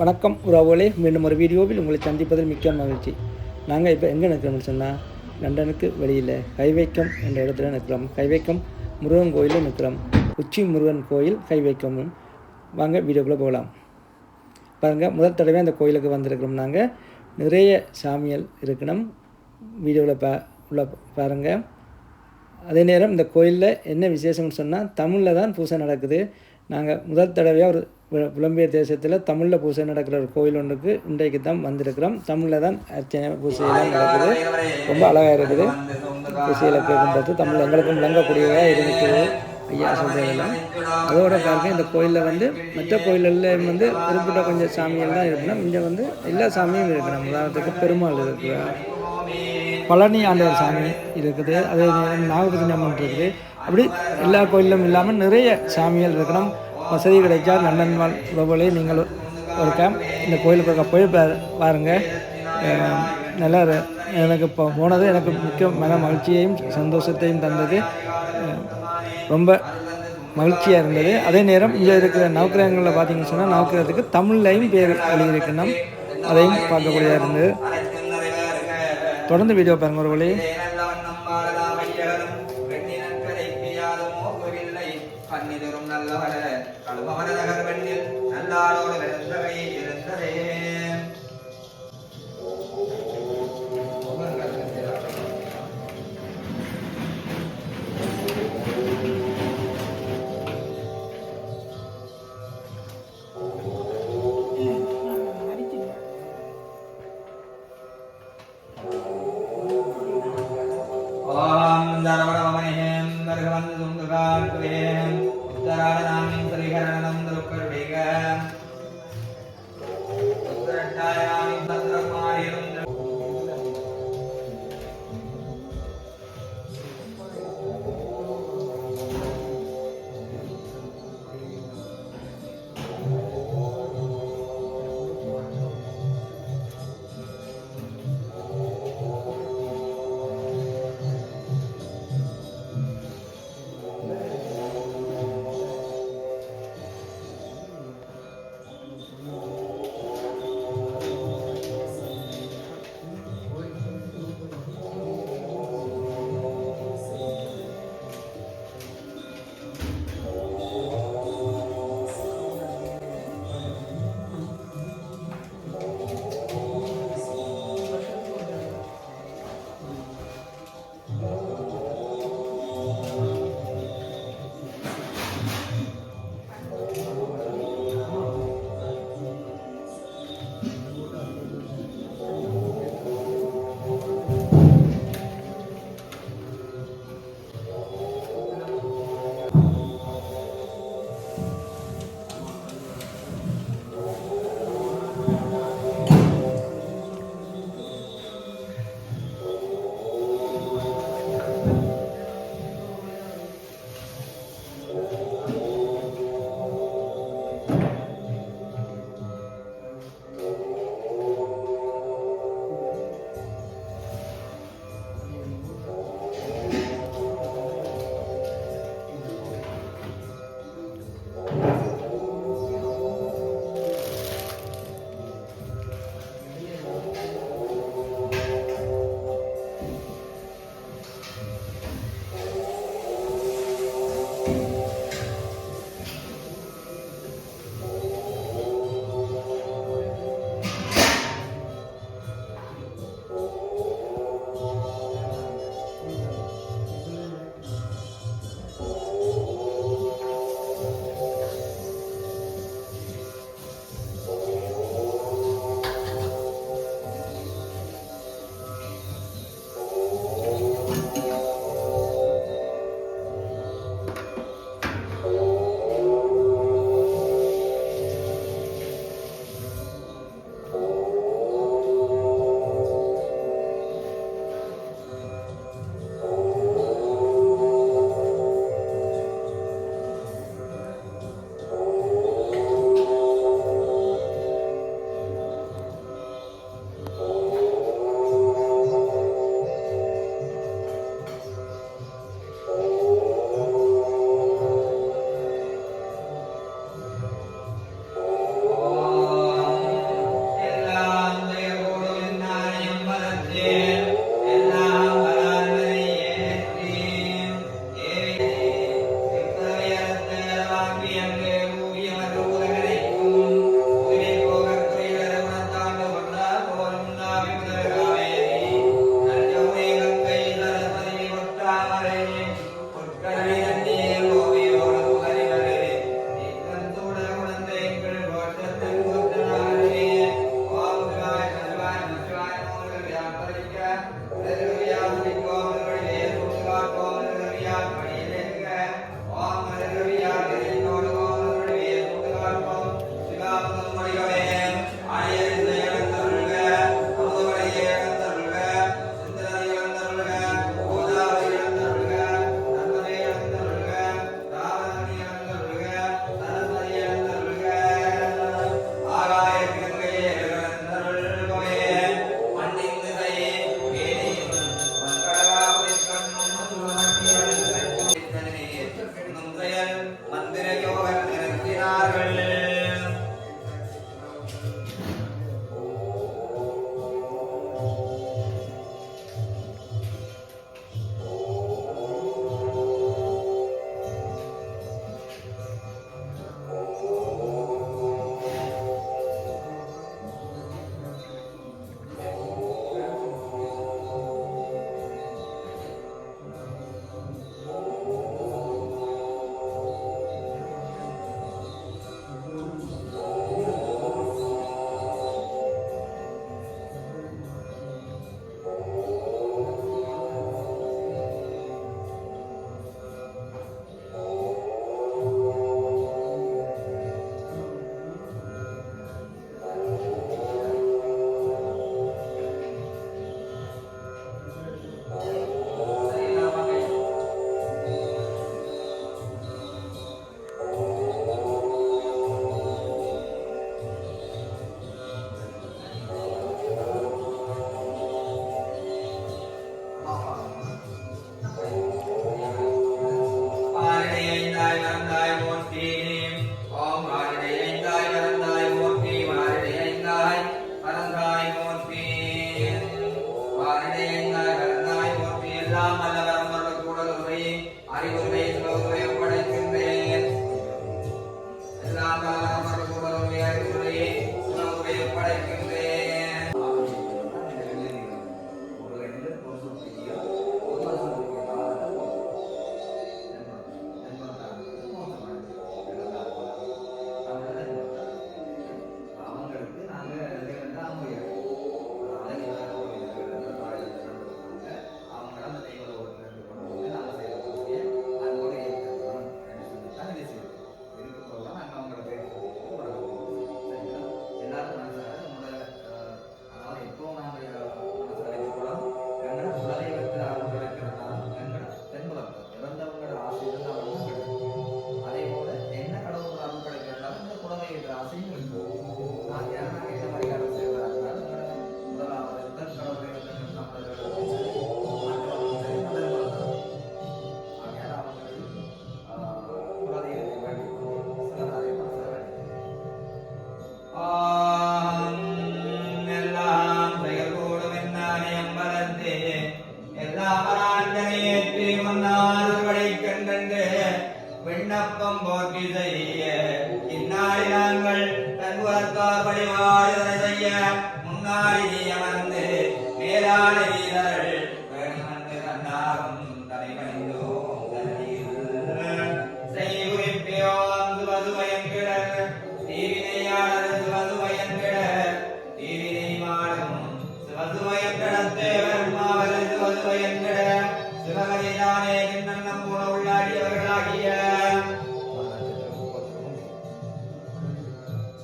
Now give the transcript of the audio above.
வணக்கம் உறவுகளே. மீண்டும் ஒரு வீடியோவில் உங்களை சந்திப்பதில் மிக்க மகிழ்ச்சி. நாங்கள் இப்போ எங்கே நிற்கிறோம்னு சொன்னால் லண்டனுக்கு வெளியில் கைவைக்கம் என்ற இடத்துல நிற்கிறோம். கைவைக்கம் முருகன் கோயிலில் நிற்கிறோம். உச்சி முருகன் கோயில் கைவைக்கமும் வாங்க வீடியோக்குள்ளே போகலாம். பாருங்கள் முதல் தடவை அந்த கோயிலுக்கு வந்திருக்கிறோம் நாங்கள் நிறைய சாமிகள் இருக்கணும். வீடியோவில் பா உள்ள பாருங்கள் அதே நேரம் இந்த கோயிலில் என்ன விசேஷம்னு சொன்னால் தமிழில் தான் பூஜை நடக்குது. நாங்கள் முதல் தடவையாக ஒரு பு- புலம்பெயர் தேசத்தில் தமிழில் பூஜை நடக்கிற ஒரு கோயில் ஒன்றுக்கு இன்றைக்கு தான் வந்திருக்கிறோம். தமிழில் தான் அர்ச்சனை பூஜையெல்லாம் நடக்குது. ரொம்ப அழகாக இருக்குது. பூஜையில் கேட்கும்போது தமிழ் எங்களுக்கும் விளங்கக்கூடியதாக இருக்குது ஐயா சொல்கிறதெல்லாம் அதோட பாருங்க இந்த கோயிலில் வந்து மற்ற கோயில்களில் வந்து குறிப்பிட்ட கொஞ்சம் தான் இருக்கணும். இங்கே வந்து எல்லா சாமியும் இருக்கணும் உதாரணத்துக்கு பெருமாள் இருக்கிறார் பழனி ஆண்டவர் சாமி இருக்குது. அதே நேரம் நாகபதி அம்மன் இருக்குது. அப்படி எல்லா கோயிலும் இல்லாமல் நிறைய சாமிகள் இருக்கணும். வசதி கிடைச்சா லண்டன் வாழ் உறவுகளே நீங்கள் ஒரு கேம் இந்த கோயிலுக்கு ஒருக்கா போய் பாருங்கள் நல்லா எனக்கு இப்போ போனது எனக்கு மிக்க மன மகிழ்ச்சியையும் சந்தோஷத்தையும் தந்தது. ரொம்ப மகிழ்ச்சியாக இருந்தது. அதே நேரம் இங்கே இருக்கிற நவக்கிரகங்களில் பார்த்தீங்கன்னு சொன்னால் நவக்கிரகத்துக்கு தமிழ்லையும் பேர் எழுதியிருக்கணும் அதையும் பார்க்கக்கூடியதாக இருந்தது. தொடர்ந்து வீடியோ பாருங்கள் ஒரு அருளாளோடு நிறந்தவே இருந்ததே ஓம் தரவணமணிஹேம் நரகவந்து துந்துகால் குரே God. விண்ணப்பம் போற்றி செய்ய. இந்நாளி நாங்கள் தன்வரத்தார் வழிபாடு செய்ய முன்னாடி நீ அமர்ந்து மேலான வீரர்கள்